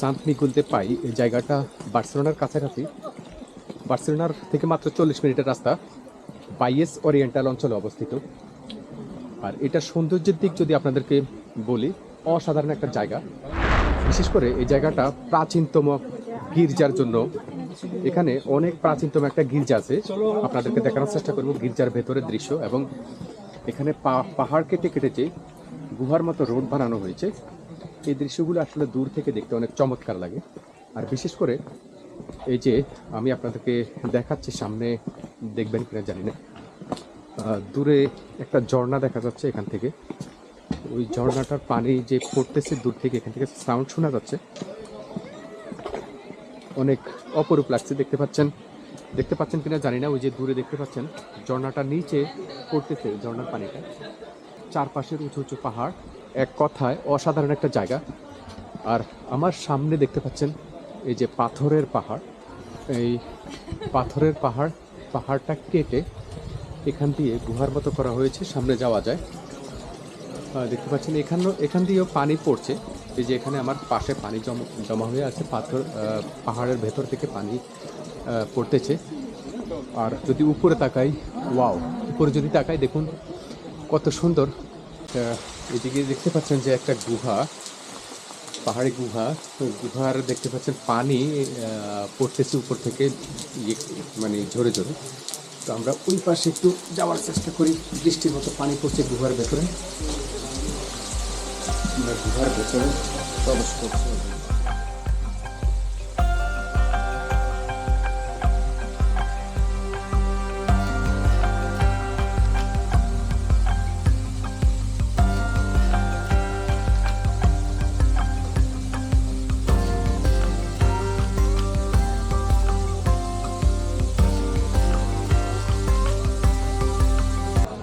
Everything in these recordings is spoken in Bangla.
সান্ত মিগুলতে পাই, এই জায়গাটা বার্সেলোনার কাছাকাছি। বার্সেলোনার থেকে মাত্র চল্লিশ মিনিটের রাস্তা, বাইএস ওরিয়েন্টাল অঞ্চলে অবস্থিত। আর এটার সৌন্দর্যের দিক যদি আপনাদেরকে বলি, অসাধারণ একটা জায়গা। বিশেষ করে এই জায়গাটা প্রাচীনতম গির্জার জন্য। এখানে অনেক প্রাচীনতম একটা গির্জা আছে। আপনাদেরকে দেখানোর চেষ্টা করব গির্জার ভেতরের দৃশ্য। এবং এখানে পাহাড় কেটে কেটেছে গুহার মতো রোড বানানো হয়েছে। এই দৃশ্যগুলো আসলে দূর থেকে দেখতে অনেক চমৎকার লাগে। আর বিশেষ করে এই যে আমি আপনাদেরকে দেখাচ্ছি, সামনে দেখবেন কিনা জানি না। দূরে একটা ঝর্ণা দেখা যাচ্ছে এখান থেকে। ওই ঝর্ণাটার পানি যে পড়তেছে দূর থেকে এখান থেকে সাউন্ড শোনা যাচ্ছে। অনেক অপরূপ লাগছে, দেখতে পাচ্ছেন? দেখতে পাচ্ছেন কিনা জানি না, ওই যে দূরে দেখতে পাচ্ছেন, ঝর্ণাটা নিচে পড়তেছে, ঝর্ণার পানিটা। চারপাশের উঁচু উঁচু পাহাড়। এক কথায় অসাধারণ একটা জায়গা। আর আমার সামনে দেখতে পাচ্ছেন এই যে পাথরের পাহাড়। এই পাথরের পাহাড়, পাহাড়টা কেটে এখান দিয়ে গুহার মতো করা হয়েছে, সামনে যাওয়া যায়। দেখতে পাচ্ছেন এখানেও, এখান দিয়েও পানি পড়ছে। এই যে এখানে আমার পাশে পানি জমা জমা হয়ে আছে, পাথর পাহাড়ের ভেতর থেকে পানি পড়তেছে। আর যদি উপরে তাকাই, ওয়াও, উপরে যদি তাকাই দেখুন, কত সুন্দর। এদিকে দেখতে পাচ্ছেন যে একটা গুহা, পাহাড়ি গুহা। গুহার দেখতে পাচ্ছেন পানি পড়তেছে উপর থেকে ইয়ে মানে ঝরে ঝরে। তো আমরা ওই পাশে একটু যাওয়ার চেষ্টা করি। বৃষ্টির মতো পানি পড়ছে গুহার ভেতরে। গুহার ভেতরে প্রবেশ করছি।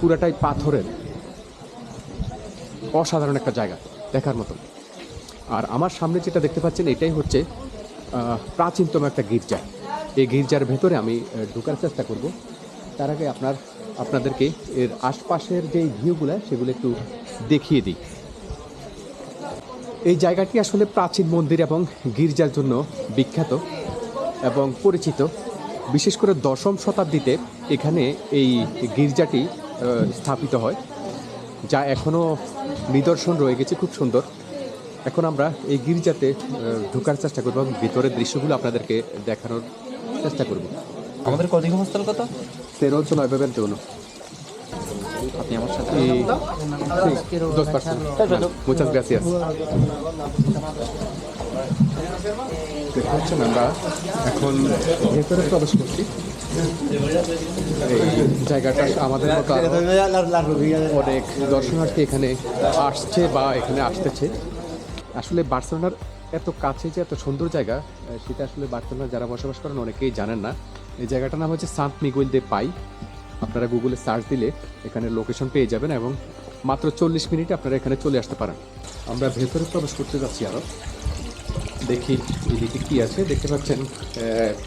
পুরাটাই পাথরের। অসাধারণ একটা জায়গা, দেখার মতো। আর আমার সামনে যেটা দেখতে পাচ্ছেন, এটাই হচ্ছে প্রাচীনতম একটা গির্জা। এই গির্জার ভেতরে আমি ঢোকার চেষ্টা করব। তার আগে আপনার, আপনাদেরকে এর আশপাশের যে ভিউগুলো, সেগুলো একটু দেখিয়ে দিই। এই জায়গাটি আসলে প্রাচীন মন্দির এবং গির্জার জন্য বিখ্যাত এবং পরিচিত। বিশেষ করে দশম শতাব্দীতে এখানে এই গির্জাটি স্থাপিত হয় যা এখনও নিদর্শন রয়ে গেছে খুব সুন্দর। এখন আমরা এই গির্জাতে ঢুকার চেষ্টা করব এবং ভিতরের দৃশ্যগুলো আপনাদেরকে দেখানোর চেষ্টা করব। আমাদের কদিন হস্টেল কত তেরো হচ্ছে নয় ভেবেন তেরো আপনি আমার সাথে Y sí, dos personas. Muchas gracias. দেখতে পাচ্ছেন আমরা এখন ভেতরে প্রবেশ করছি এই জায়গাটা আমাদের মতো অনেক দর্শনার্থী এখানে আসছে বা এখানে আসতেছে আসলে বার্সেলোনার এত কাছে যে এত সুন্দর জায়গা সেটা আসলে বার্সেলোনার যারা বসবাস করেন অনেকেই জানেন না এই জায়গাটার নাম হচ্ছে সান্ত মিগুয়েল দে পাই আপনারা গুগলে সার্চ দিলে এখানে লোকেশন পেয়ে যাবেন এবং মাত্র চল্লিশ মিনিটে আপনারা এখানে চলে আসতে পারেন। আমরা ভেতরে প্রবেশ করতে যাচ্ছি আরও দেখি এদিকে কি আছে। দেখতে পাচ্ছেন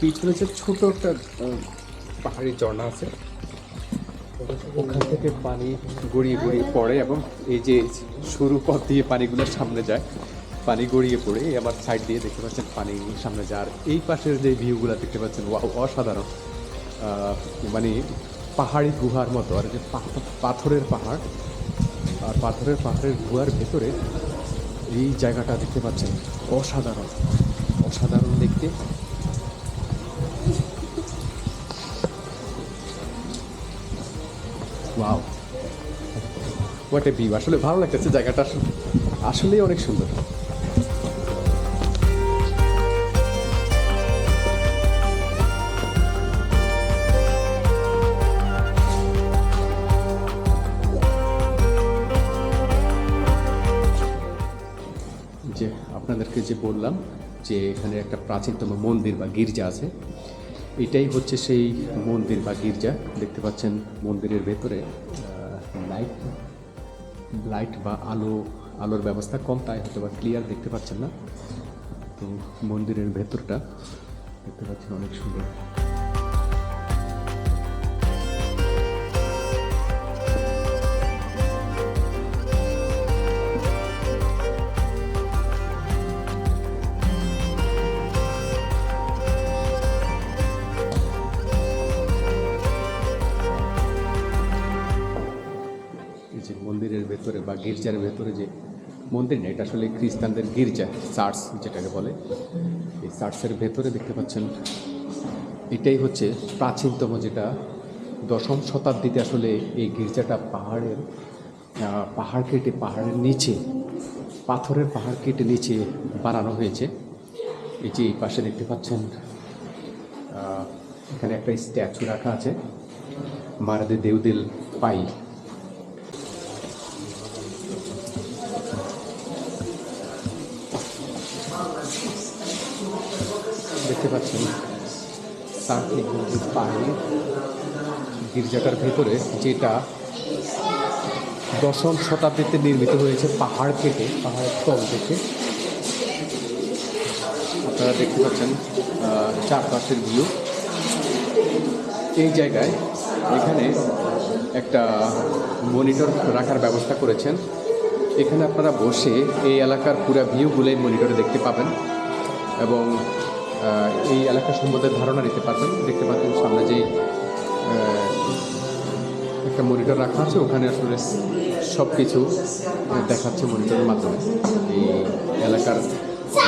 পিছনে যে ছোট একটা পাহাড়ি ঝর্ণা আছে। ওখান থেকে পানি গড়িয়ে গড়িয়ে পড়ে এবং এই যে সরু পথ দিয়ে পানিগুলো সামনে যায় পানি গড়িয়ে পড়ে। আমার সাইড দিয়ে দেখতে পাচ্ছেন পানি সামনে যায়। আর এই পাশের যে ভিউগুলো দেখতে পাচ্ছেন ওয়াও, অসাধারণ। মানে পাহাড়ি গুহার মতো, আর যে পাথ- পাথরের পাহাড়, আর পাথরের পাহাড়ের গুহার ভেতরে এই জায়গাটা দেখতে পাচ্ছেন, অসাধারণ অসাধারণ দেখতে। ওয়াও ভিউ আসলে ভালো লাগতেছে জায়গাটা, আসলে, আসলেই অনেক সুন্দর। যে আপনাদেরকে যে বললাম যে এখানে একটা প্রাচীনতম মন্দির বা গির্জা আছে, এটাই হচ্ছে সেই মন্দির বা গির্জা। দেখতে পাচ্ছেন মন্দিরের ভেতরে লাইট লাইট বা আলো, আলোর ব্যবস্থা কম, তাই হয়তো বা ক্লিয়ার দেখতে পাচ্ছেন না। তো মন্দিরের ভেতরটা দেখতে পাচ্ছেন অনেক সুন্দর। গির্জার ভেতরে যে মন্দির না এটা আসলে খ্রিস্টানদের গির্জা, চার্চ যেটাকে বলে। এই চার্চের ভেতরে দেখতে পাচ্ছেন, এটাই হচ্ছে প্রাচীনতম যেটা দশম শতাব্দীতে আসলে এই গির্জাটা পাহাড়ের পাহাড় কেটে পাহাড়ের নিচে, পাথরের পাহাড় কেটে নিচে বানানো হয়েছে। এই যে এই পাশে দেখতে পাচ্ছেন এখানে একটা স্ট্যাচু রাখা আছে, মারাদে দেউদিল পাই দেখতে পাচ্ছেন সার্কি দেউদিল পাই গির্জাটার ভেতরে যেটা দশম শতাব্দীতে নির্মিত হয়েছে পাহাড় কেটে, পাহাড়ের তল থেকে আপনারা দেখতে পাচ্ছেন চারপাশের ভিউ এই জায়গায় এখানে একটা মনিটর রাখার ব্যবস্থা করেছেন। এখানে আপনারা বসে এই এলাকার পুরা ভিউগুলোই মনিটরে দেখতে পাবেন এবং এই এলাকা সম্বন্ধে ধারণা নিতে পারবেন। দেখতে পাচ্ছেন সামনে আহ, একটা মনিটর রাখা আছে ওখানে আসলে সব কিছু দেখাচ্ছে মনিটরের মাধ্যমে। এই এলাকার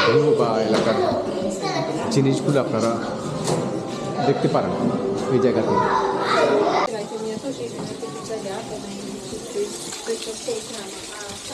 ভিউ বা এলাকার জিনিসগুলো আপনারা দেখতে পারেন এই জায়গা থেকে। Vai,